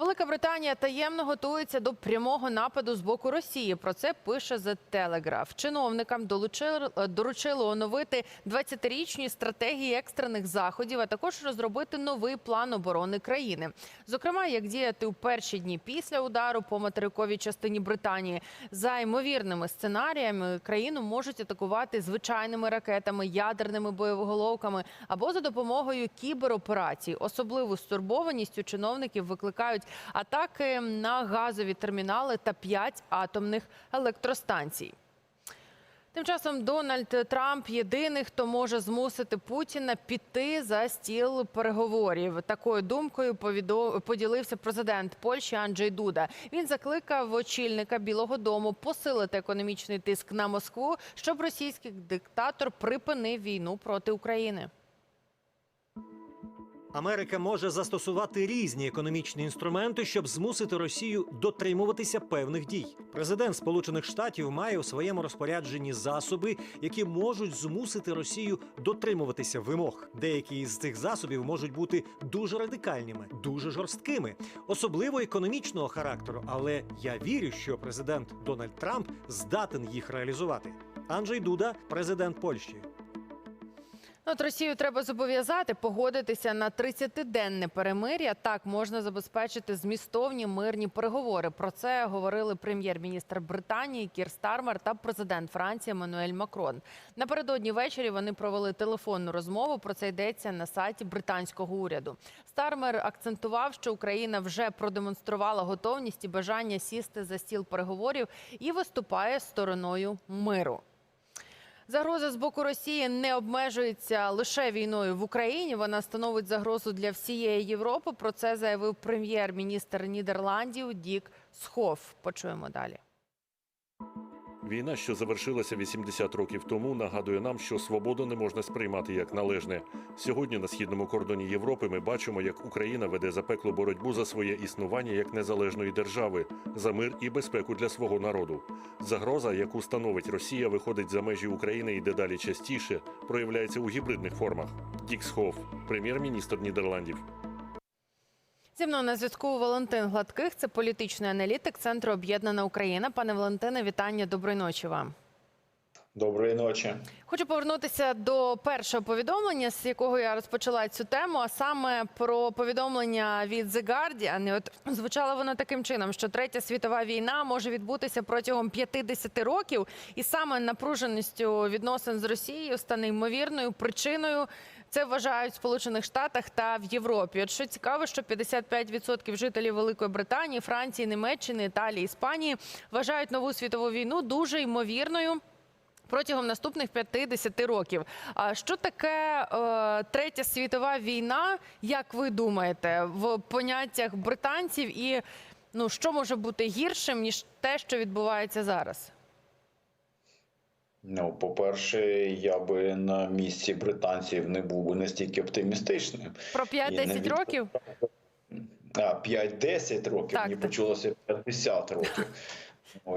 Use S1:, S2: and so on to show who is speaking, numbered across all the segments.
S1: Велика Британія таємно готується до прямого нападу з боку Росії. Про це пише The Telegraph. Чиновникам долучили, доручили оновити 20-річні стратегії екстрених заходів, а також розробити новий план оборони країни. Зокрема, як діяти у перші дні після удару по материковій частині Британії. За ймовірними сценаріями країну можуть атакувати звичайними ракетами, ядерними боєголовками або за допомогою кібероперацій. Особливу стурбованістю чиновників викликають атаки на газові термінали та п'ять атомних електростанцій. Тим часом Дональд Трамп єдиний, хто може змусити Путіна піти за стіл переговорів. Такою думкою поділився президент Польщі Анджей Дуда. Він закликав очільника Білого Дому посилити економічний тиск на Москву, щоб російський диктатор припинив війну проти України.
S2: Америка може застосувати різні економічні інструменти, щоб змусити Росію дотримуватися певних дій. Президент Сполучених Штатів має у своєму розпорядженні засоби, які можуть змусити Росію дотримуватися вимог. Деякі з цих засобів можуть бути дуже радикальними, дуже жорсткими, особливо економічного характеру. Але я вірю, що президент Дональд Трамп здатен їх реалізувати. Анджей Дуда, президент Польщі.
S1: Ну, От Росію треба зобов'язати погодитися на 30-денне перемир'я. Так можна забезпечити змістовні мирні переговори. Про це говорили прем'єр-міністр Британії Кір Стармер та президент Франції Еммануель Макрон. Напередодні ввечері вони провели телефонну розмову. Про це йдеться на сайті британського уряду. Стармер акцентував, що Україна вже продемонструвала готовність і бажання сісти за стіл переговорів і виступає стороною миру. Загроза з боку Росії не обмежується лише війною в Україні. Вона становить загрозу для всієї Європи. Про це заявив прем'єр-міністр Нідерландів Дік Схоф. Почуємо далі.
S3: Війна, що завершилася 80 років тому, нагадує нам, що свободу не можна сприймати як належне. Сьогодні на східному кордоні Європи ми бачимо, як Україна веде запеклу боротьбу за своє існування як незалежної держави, за мир і безпеку для свого народу. Загроза, яку становить Росія, виходить за межі України і дедалі частіше проявляється у гібридних формах. Діксхоф, прем'єр-міністр Нідерландів.
S1: Зі мною на зв'язку Валентин Гладких. Це політичний аналітик Центру Об'єднана Україна. Пане Валентине, вітання. Доброї ночі вам.
S4: Доброї ночі.
S1: Хочу повернутися до першого повідомлення, з якого я розпочала цю тему, а саме про повідомлення від The Guardian. І От звучало воно таким чином, що третя світова війна може відбутися протягом 50 років, і саме напруженістю відносин з Росією стане ймовірною причиною. Це вважають в Сполучених Штатах та в Європі. От що цікаво, що 55% жителів Великої Британії, Франції, Німеччини, Італії, Іспанії вважають нову світову війну дуже ймовірною протягом наступних 50 років. А що таке е, третя світова війна? Як ви думаєте, в поняттях британців, і ну що може бути гіршим ніж те, що відбувається зараз?
S4: Ну, по-перше, я би на місці британців не був би настільки оптимістичним.
S1: Про
S4: І не
S1: 5-10
S4: від-
S1: років?
S4: А, 5-10 років,
S1: Так,
S4: мені
S1: так.
S4: почулося 50 років.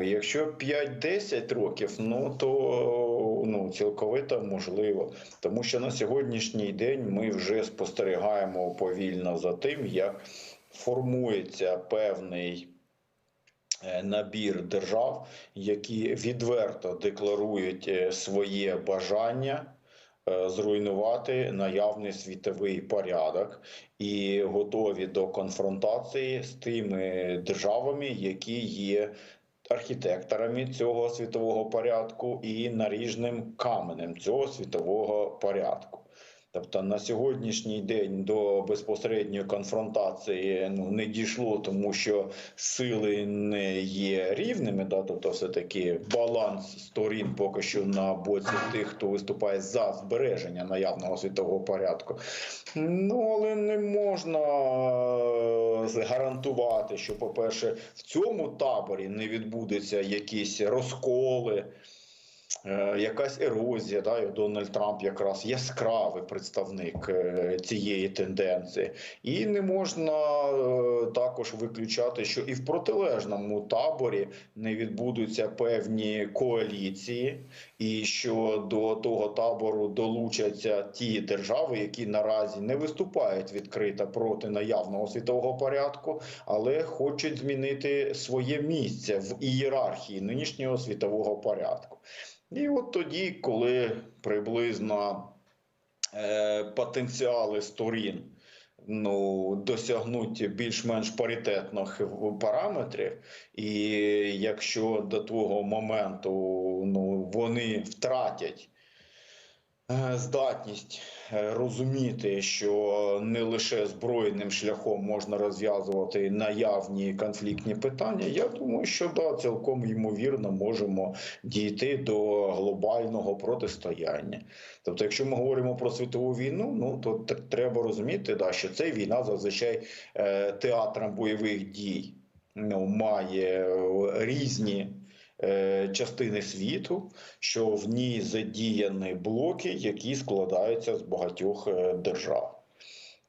S4: Якщо 5-10 років, ну то ну, цілковито можливо. Тому що на сьогоднішній день ми вже спостерігаємо повільно за тим, як формується певний е, набір держав, які відверто декларують е, своє бажання е, зруйнувати наявний світовий порядок і готові до конфронтації з тими державами, які є архітекторами цього світового порядку і наріжним каменем цього світового порядку. Тобто на сьогоднішній день до безпосередньої конфронтації ну не дійшло, тому що сили не є рівними. Да, тобто, все таки баланс сторін поки що на боці тих, хто виступає за збереження наявного світового порядку. Ну але не можна е, гарантувати, що, по-перше, в цьому таборі не відбудуться якісь розколи. Е, якась ерозія. Да, і Дональд Трамп якраз яскравий представник е, цієї тенденції. І не можна е, також виключати, що і в протилежному таборі не відбудуться певні коаліції, і що до того табору долучаться ті держави, які наразі не виступають відкрито проти наявного світового порядку, але хочуть змінити своє місце в ієрархії нинішнього світового порядку. І от тоді, коли приблизно е, потенціали сторін ну, досягнуть більш-менш паритетних параметрів, і якщо до того моменту ну, вони втратять здатність е, розуміти, що не лише збройним шляхом можна розв'язувати наявні конфліктні питання, я думаю, що да, цілком ймовірно можемо дійти до глобального протистояння. Тобто, якщо ми говоримо про світову війну, ну то треба розуміти, да, що це війна зазвичай е, театром бойових дій ну, має е, різні е, частини світу, що в ній задіяні блоки, які складаються з багатьох е, держав.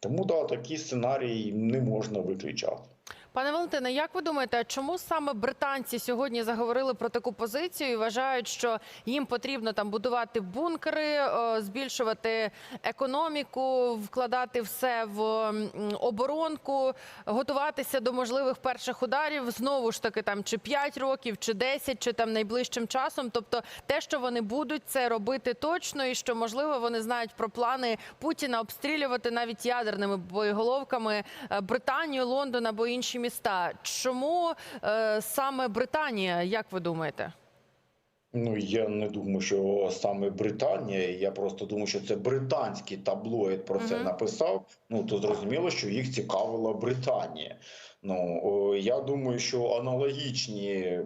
S4: Тому да, такий сценарій не можна виключати.
S1: Пане Валентине, як ви думаєте, чому саме британці сьогодні заговорили про таку позицію і вважають, що їм потрібно там будувати бункери, е, збільшувати економіку, вкладати все в оборонку, готуватися до можливих перших ударів знову ж таки там чи 5 років, чи 10, чи там найближчим часом? Тобто, те, що вони будуть це робити точно, і що можливо вони знають про плани Путіна обстрілювати навіть ядерними боєголовками е, Британію, Лондон або інші міста. Чому е, саме Британія, як ви думаєте?
S4: Ну я не думаю, що саме Британія. Я просто думаю, що це британський таблоїд про це
S1: Мгм.
S4: написав. Ну то зрозуміло, що їх цікавила Британія. Ну о, я думаю, що аналогічні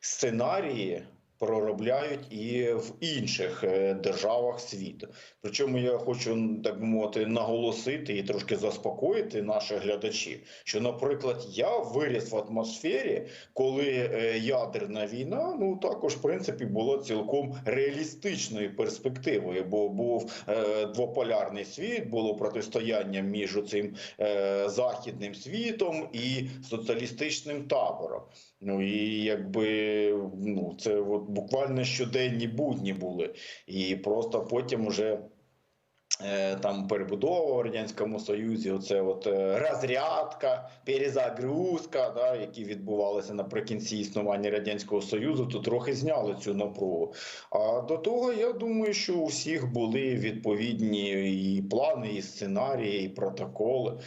S4: сценарії проробляють і в інших е, державах світу. Причому я хочу так би мовити наголосити і трошки заспокоїти наших глядачів, що, наприклад, я виріс в атмосфері, коли е, ядерна війна, ну також в принципі була цілком реалістичною перспективою, бо був е, двополярний світ, було протистояння між цим західним світом і соціалістичним табором. Ну і якби ну це от буквально щоденні будні були, і просто потім уже. е, Там перебудова в радянському союзі, оце от е, розрядка, перезагрузка, да, які відбувалися наприкінці існування радянського союзу, то трохи зняли цю напругу. А до того я думаю, що у всіх були відповідні і плани, і сценарії, і протоколи.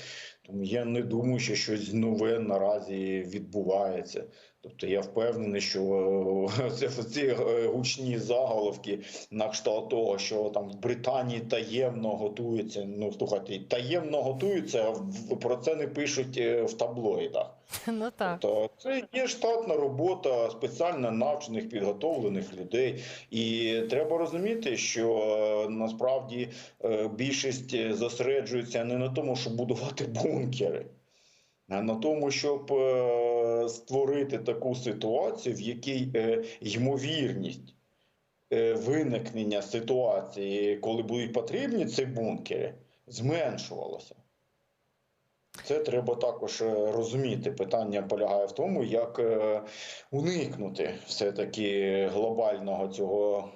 S4: Тому я не думаю, що щось нове наразі відбувається. Тобто я впевнений, що е, ці е, гучні заголовки на кшталт того, що там в Британії таємно готується. Ну слухайте, таємно готуються, а про це не пишуть е, в таблоїдах.
S1: Ну так.
S4: Тобто це є штатна робота спеціально навчених підготовлених людей, і треба розуміти, що насправді більшість зосереджується не на тому, щоб будувати бункери, а на тому, щоб створити таку ситуацію, в якій е, ймовірність е, виникнення ситуації, коли будуть потрібні ці бункери, зменшувалася. Це треба також е, розуміти. Питання полягає в тому, як уникнути все-таки глобального цього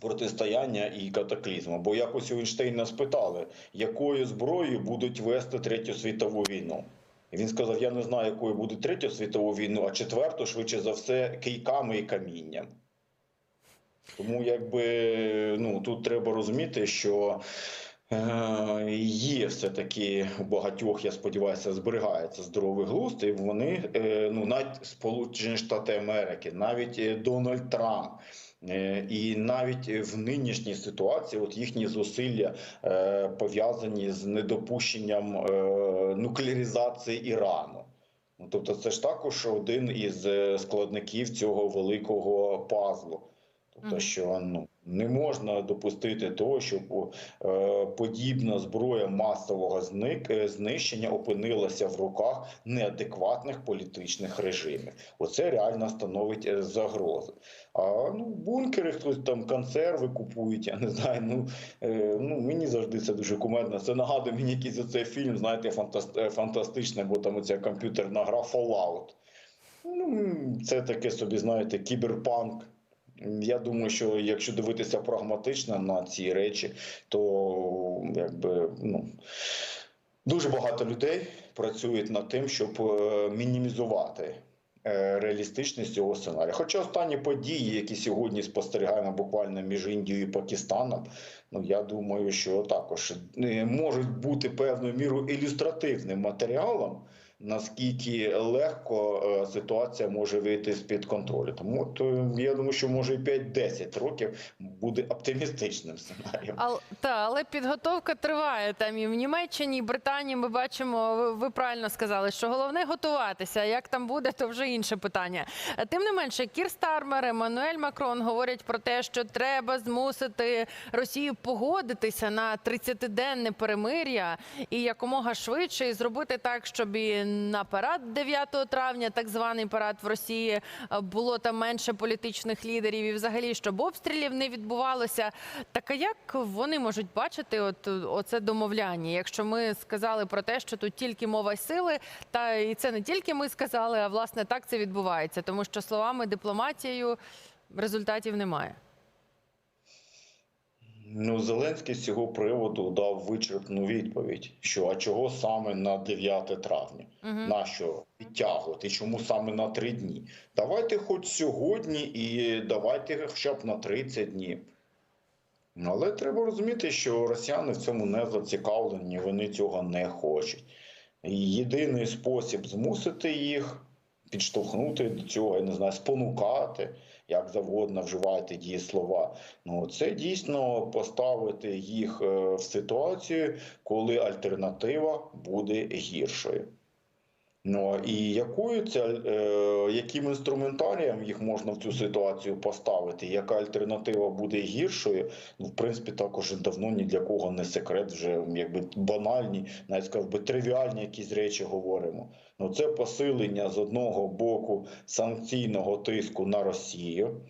S4: протистояння і катаклізму. Бо якось у Ейнштейна спитали, якою зброєю будуть вести третю світову війну. Він сказав: Я не знаю, якою буде третю світову війну, а четверту, швидше за все, кийками і камінням. Тому якби ну тут треба розуміти, що е, є все-таки у багатьох, я сподіваюся, зберігається здоровий глузд, і вони е, ну навіть Сполучені Штати Америки, навіть е, Дональд Трамп. І навіть в нинішній ситуації, от їхні зусилля пов'язані з недопущенням нуклеаризації Ірану. Ну, тобто, це ж також один із складників цього великого пазлу. Тобто, що ну Не можна допустити того, щоб е, подібна зброя масового е, знищення опинилася в руках неадекватних політичних режимів. Оце реально становить е, загрозу. А ну бункери, хтось там консерви купують, я не знаю. Ну, ну мені завжди це дуже кумедно. Це нагадує мені якийсь оцей фільм, знаєте, фантаст, фантастичний, бо там оця комп'ютерна гра Fallout. Ну, це таке собі, знаєте, кіберпанк. Я думаю, що якщо дивитися прагматично на ці речі, то якби ну. Дуже багато людей працюють над тим, щоб е, мінімізувати е, реалістичність цього сценарію. Хоча останні події, які сьогодні спостерігаємо буквально між Індією і Пакистаном, ну я думаю, що також е, можуть бути певною мірою ілюстративним матеріалом, наскільки легко е, ситуація може вийти з-під контролю. Тому от, е, я думаю, що може і 5-10 років буде оптимістичним сценарієм.
S1: Ал, та, але підготовка триває там і в Німеччині, і Британії. Ми бачимо, ви, ви правильно сказали, що головне готуватися. Як там буде, то вже інше питання. Е, Тим не менше, Кір Стармер, Еммануель Макрон говорять про те, що треба змусити Росію погодитися на 30-денне перемир'я і якомога швидше і зробити так, щоб і на парад 9 травня, так званий парад в Росії, було там менше політичних лідерів, і взагалі щоб обстрілів не відбувалося. Так а як вони можуть бачити от оце домовляння? Якщо ми сказали про те, що тут тільки мова сили, та і це не тільки ми сказали, а власне так це відбувається, тому що словами дипломатією результатів немає.
S4: Ну, Зеленський з цього приводу дав вичерпну відповідь, що а чого саме на 9 травня?
S1: Мгм.
S4: На що підтягувати? Чому саме на три дні? Давайте хоч сьогодні і давайте хоча б на 30 днів. Але треба розуміти, що росіяни в цьому не зацікавлені, вони цього не хочуть. Єдиний спосіб змусити їх підштовхнути до цього, я не знаю, спонукати, як завгодно вживайте дієслова. Ну, це дійсно поставити їх е, в ситуацію, коли альтернатива буде гіршою. Ну і якою це, е, яким інструментарієм їх можна в цю ситуацію поставити? Яка альтернатива буде гіршою? Ну, в принципі, також давно ні для кого не секрет, вже якби банальні, навіть сказав би тривіальні якісь речі говоримо. Ну це посилення з одного боку санкційного тиску на Росію.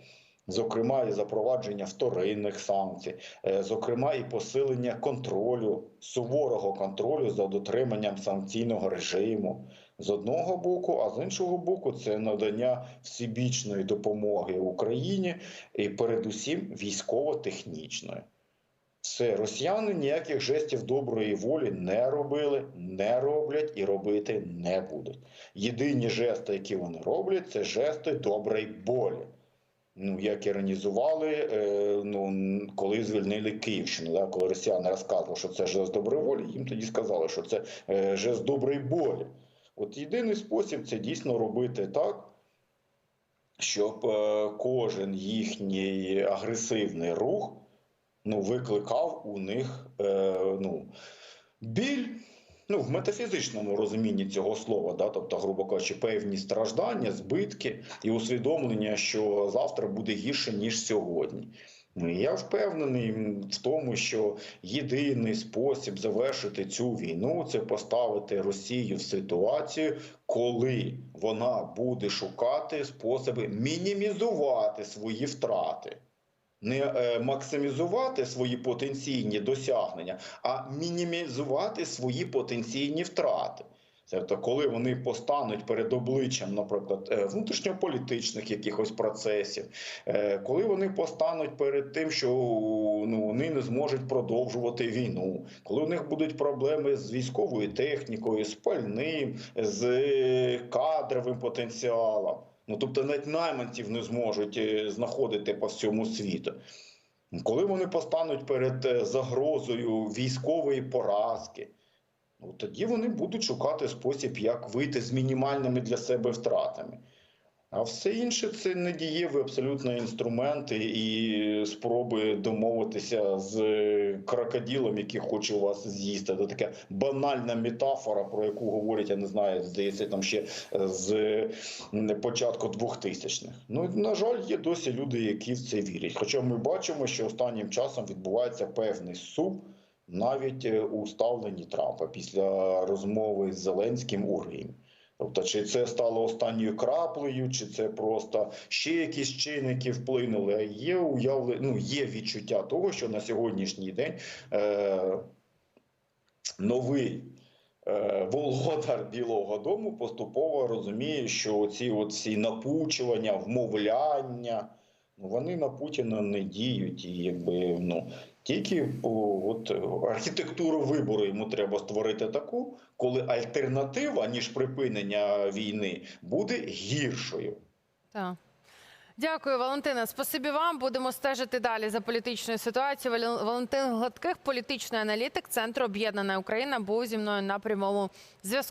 S4: Зокрема, і запровадження вторинних санкцій, е, зокрема, і посилення контролю, суворого контролю за дотриманням санкційного режиму з одного боку, а з іншого боку, це надання всебічної допомоги Україні і передусім військово-технічної. Все, росіяни ніяких жестів доброї волі не робили, не роблять і робити не будуть. Єдині жести, які вони роблять, це жести доброї болі. Ну, як іронізували, е, ну, коли звільнили Київщину, да, коли росіяни розказували, що це жест доброї волі, їм тоді сказали, що це е, жест доброї болі. От єдиний спосіб це дійсно робити так, щоб е, кожен їхній агресивний рух ну, викликав у них е, ну, біль. Ну, в метафізичному розумінні цього слова, да, тобто, грубо кажучи, певні страждання, збитки і усвідомлення, що завтра буде гірше, ніж сьогодні. Ну, Я впевнений в тому, що єдиний спосіб завершити цю війну це поставити Росію в ситуацію, коли вона буде шукати способи мінімізувати свої втрати. Не е, максимізувати свої потенційні досягнення, а мінімізувати свої потенційні втрати. Тобто, коли вони постануть перед обличчям, наприклад, е, внутрішньополітичних якихось процесів, е, коли вони постануть перед тим, що ну, вони не зможуть продовжувати війну, коли у них будуть проблеми з військовою технікою, з пальним, з кадровим потенціалом. Ну, тобто навіть найманців не зможуть е, знаходити по всьому світу. Коли вони постануть перед е, загрозою військової поразки, ну, тоді вони будуть шукати спосіб, як вийти з мінімальними для себе втратами. А все інше це недієві абсолютно інструменти і спроби домовитися з крокодилом, який хоче вас з'їсти. Це така банальна метафора, про яку говорять, я не знаю, здається, там ще з початку 2000-х. Ну на жаль, є досі люди, які в це вірять. Хоча ми бачимо, що останнім часом відбувається певний суп навіть е, у ставленні Трампа після розмови з Зеленським у Римі. Тобто, чи це стало останньою краплею, чи це просто ще якісь чинники вплинули. Є уявлення, ну є відчуття того, що на сьогоднішній день е, новий е, володар Білого Дому поступово розуміє, що ці всі напучування, вмовляння, ну вони на Путіна не діють, і якби ну тільки о, от е, архітектуру вибору йому треба створити таку, коли альтернатива ніж припинення війни буде гіршою.
S1: Так. Дякую, Валентина. Спасибі вам. Будемо стежити далі за політичною ситуацією. Вален- Валентин Гладких, політичний аналітик Центру Об'єднана Україна, був зі мною на прямому зв'язку.